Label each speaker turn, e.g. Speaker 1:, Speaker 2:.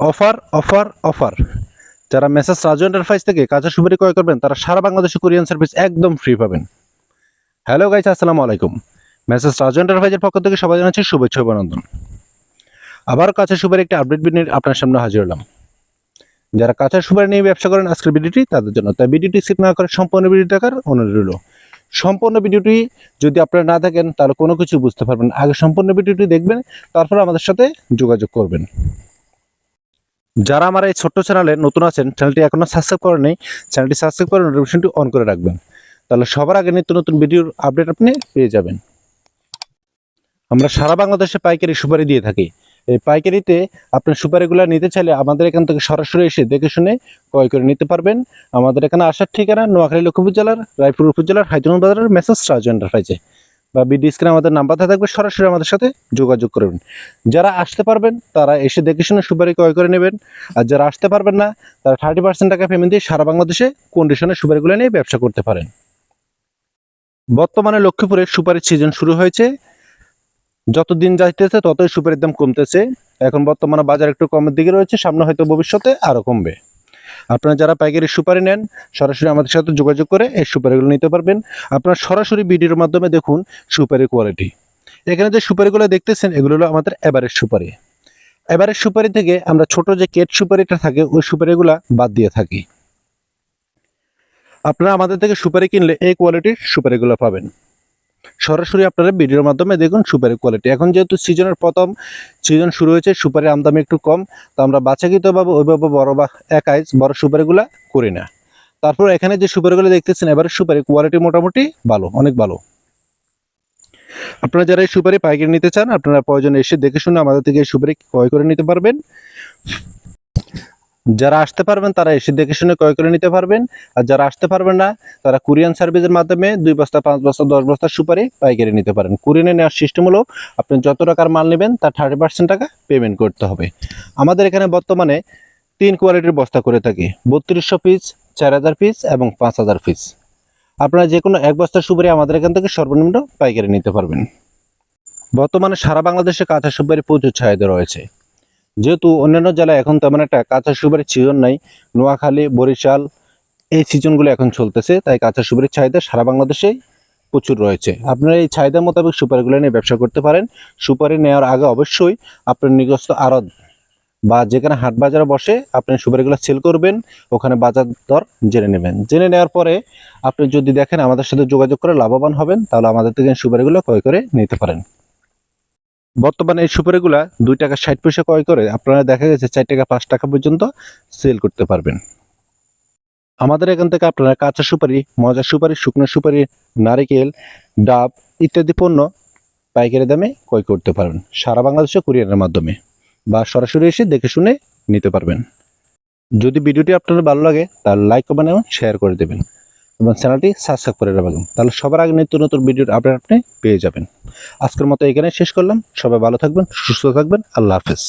Speaker 1: Offer offer offer. যারা message Raju enterprise থেকে কাঁচা সুপারি ক্রয় করবেন, তারা সারা বাংলাদেশে কোরিয়ান সার্ভিস একদম ফ্রি পাবেন। হ্যালো গাইস আসসালামু আলাইকুম। মেসেজ রাজু এন্টারপ্রাইজের পক্ষ থেকে সবাই জানাচ্ছি শুভেচ্ছা অভিনন্দন। আবার কাঁচা সুপারি একটি আপডেট ভিডিও আপনার সামনে হাজির হলাম। যারা কাঁচা সুপারি নিয়ে ব্যবসা করেন আজকের ভিডিওটি তাদের জন্য। তাই ভিডিওটি স্কিপ না করে সম্পূর্ণ ভিডিও দেখার অনুরোধ রইল। সম্পূর্ণ ভিডিওটি যদি আপনারা না থাকেন তাহলে কোনো কিছু বুঝতে পারবেন আগে সম্পূর্ণ ভিডিওটি দেখবেন, তারপর আমাদের সাথে যোগাযোগ করবেন। যারা আমার এই ছোট্ট চ্যানেলে নতুন আছেন চ্যানেলটি এখনও সাবস্ক্রাইব করেনি চ্যানেলটি সাবস্ক্রাইব করে নোটিফিকেশনটি অন করে রাখবেন। তাহলে সবার আগে নিত্য নতুন ভিডিওর আপডেট আপনি পেয়ে যাবেন। আমরা সারা বাংলাদেশে পাইকারি সুপারি দিয়ে থাকি। এই পাইকারিতে আপনার সুপারিগুলো নিতে চাইলে আমাদের এখান থেকে সরাসরি এসে দেখে শুনে ক্রয় করে নিতে পারবেন। আমাদের এখানে আসার ঠিকানা নোয়াখালী লক্ষ্মীপুর জেলার, রায়পুর উপজেলার, হাইতুন বাজারের মেসেজ রাজ এন্টারপ্রাইজে বা বিডি স্ক্রিনে আমাদের নাম্বারটা থাকবে, সরাসরি আমাদের সাথে যোগাযোগ করবেন। যারা আসতে পারবেন, তারা এসে দেখে শুনে সুপারি ক্রয় করে নেবেন। আর যারা আসতে পারবেন না, তারা থার্টি পার্সেন্ট টাকা পেমেন্ট দিয়ে সারা বাংলাদেশে কন্ডিশনে সুপারিগুলো নিয়ে ব্যবসা করতে পারেন। বর্তমানে লক্ষ্মীপুরে সুপারির সিজন শুরু হয়েছে। যত দিন যাইতেছে, ততই সুপারির দাম কমতেছে। এখন বর্তমানে বাজার একটু কমের দিকে রয়েছে, সামনে হয়তো ভবিষ্যতে আরও কমবে। আপনারা যারা পাইকারি সুপারি নেন, সরাসরি আমাদের সাথে যোগাযোগ করে এই সুপারিগুলো নিতে পারবেন। আপনারা সরাসরি ভিডিওর মাধ্যমে দেখুন সুপারির কোয়ালিটি এখানে যে সুপারিগুলো দেখতেছেন, এগুলো হলো আমাদের এবারের সুপারি। এবারের সুপারি থেকে আমরা ছোট যে কেট সুপারিটা থাকে, ওই সুপারিগুলা বাদ দিয়ে থাকি। আপনারা আমাদের থেকে সুপারি কিনলে এই কোয়ালিটির সুপারিগুলো পাবেন। সরাসরি আপনারা ভিডিওর মাধ্যমে দেখুন সুপারির কোয়ালিটি এখন যেহেতু সিজনের প্রথম, সিজন শুরু হয়েছে সুপারির আমদামি একটু কম, তো আমরা বাছাকৃতভাবে ওইভাবে বড় বা একাই বড় সুপারিগুলা করি না। তারপর এখানে যে সুপারিগুলো দেখতেছেন, এবারে সুপারি কোয়ালিটি মোটামুটি ভালো, অনেক ভালো। আপনারা যারা এই সুপারি পাইকারি নিতে চান, আপনারা প্রয়োজন এসে দেখে শুনে আমাদের থেকে এই সুপারি ক্রয় করে নিতে পারবেন। যারা আসতে পারবেন, তারা এসে দেখে শুনে ক্রয় করে নিতে পারবেন। আর যারা আসতে পারবেন না, তারা কুরিয়ান সার্ভিসের মাধ্যমে দুই বস্তা, পাঁচ বস্তা, দশ বস্তা সুপারি পাইকারি নিতে পারেন। কুরিয়ানে নেওয়ার সিস্টেম হলো, আপনি যত টাকার মাল নেবেন, তার থার্টি পার্সেন্ট টাকা পেমেন্ট করতে হবে। আমাদের এখানে বর্তমানে তিন কোয়ালিটির বস্তা করে থাকি। বত্রিশশো পিস চার হাজার পিস এবং পাঁচ হাজার পিস আপনারা যে কোনো এক বস্তার সুপারি আমাদের এখান থেকে সর্বনিম্ন পাইকারি নিতে পারবেন। বর্তমানে সারা বাংলাদেশে কাঁচা সুপারি প্রচুর চাহিদা রয়েছে। যেহেতু অন্যান্য জেলায় এখন তেমন একটা কাঁচা সুপারির সিজন নাই। নোয়াখালী, বরিশাল, এই সিজনগুলো এখন চলতেছে, তাই কাঁচা সুপারির চাহিদা সারা বাংলাদেশেই প্রচুর রয়েছে। আপনারা এই চাহিদা মোতাবেক সুপারিগুলো নিয়ে ব্যবসা করতে পারেন। সুপারি নেওয়ার আগে অবশ্যই আপনার নিকটস্থ আড়ত বা যেখানে হাট বাজারে বসে আপনি সুপারিগুলো সেল করবেন, ওখানে বাজার দর জেনে নেবেন। জেনে নেওয়ার পরে আপনি যদি দেখেন আমাদের সাথে যোগাযোগ করে লাভবান হবেন, তাহলে আমাদের থেকে সুপারিগুলো ক্রয় করে নিতে পারেন। বর্তমানে এই সুপারিগুলা দুই টাকা ষাট পয়সা ক্রয় করে আপনারা দেখা গেছে চার টাকা, পাঁচ টাকা পর্যন্ত সেল করতে পারবেন। আমাদের এখান থেকে আপনারা কাঁচা সুপারি, মজা সুপারি, শুকনো সুপারি, নারিকেল, ডাব ইত্যাদি পণ্য পাইকারি দামে ক্রয় করতে পারবেন। সারা বাংলাদেশে কুরিয়ারের মাধ্যমে বা সরাসরি এসে দেখে শুনে নিতে পারবেন। যদি ভিডিওটি আপনার ভালো লাগে, তাহলে লাইক কমেন্ট এবং শেয়ার করে দেবেন। এবং চ্যানেলটি সাবস্ক্রাইব করে রাখবেন। তাহলে সবার আগে নিত্য নতুন ভিডিওর আপডেট আপনি পেয়ে যাবেন। আজকের মতো এখানে শেষ করলাম। সবাই ভালো থাকবেন, সুস্থ থাকবেন। আল্লাহ হাফেজ।